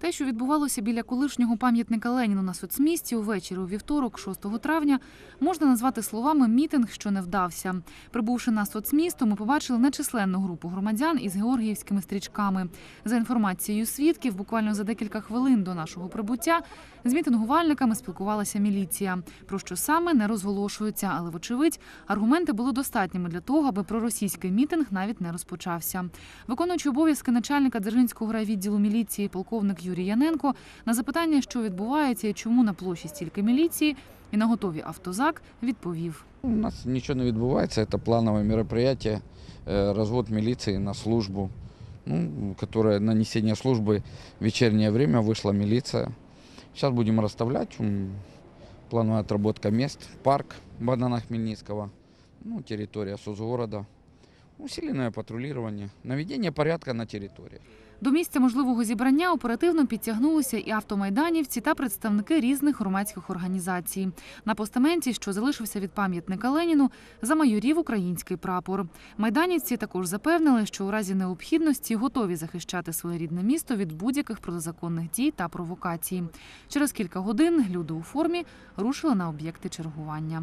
Те, що відбувалося біля колишнього пам'ятника Леніну на соцмісті увечері у вівторок, 6 травня, можна назвати словами мітинг, що не вдався. Прибувши на соцмісто, ми побачили нечисленну групу громадян із георгіївськими стрічками. За інформацією свідків, буквально за декілька хвилин до нашого прибуття з мітингувальниками спілкувалася міліція. Про що саме не розголошується, але вочевидь аргументи були достатніми для того, аби проросійський мітинг навіть не розпочався. Виконуючи обов'язки начальника Дзержинського райвідділу міліції полковник Юрій Яненко на запитання, що відбувається і чому на площі стільки міліції, і на готові автозак відповів. У нас нічого не відбувається, це планове мероприятие, э, развод милиции на службу, ну, которая на несение службы в вечернее время вышла милиция. Сейчас будем расставлять м, плановая отработка мест, парк Богдана Хмельницкого, ну, территория соцгорода, усиленное патрулирование, наведение порядка на территории. До місця можливого зібрання оперативно підтягнулися і автомайданівці та представники різних громадських організацій. На постаменті, що залишився від пам'ятника Леніну, замайорів український прапор. Майданівці також запевнили, що у разі необхідності готові захищати своє рідне місто від будь-яких протизаконних дій та провокацій. Через кілька годин люди у формі рушили на об'єкти чергування.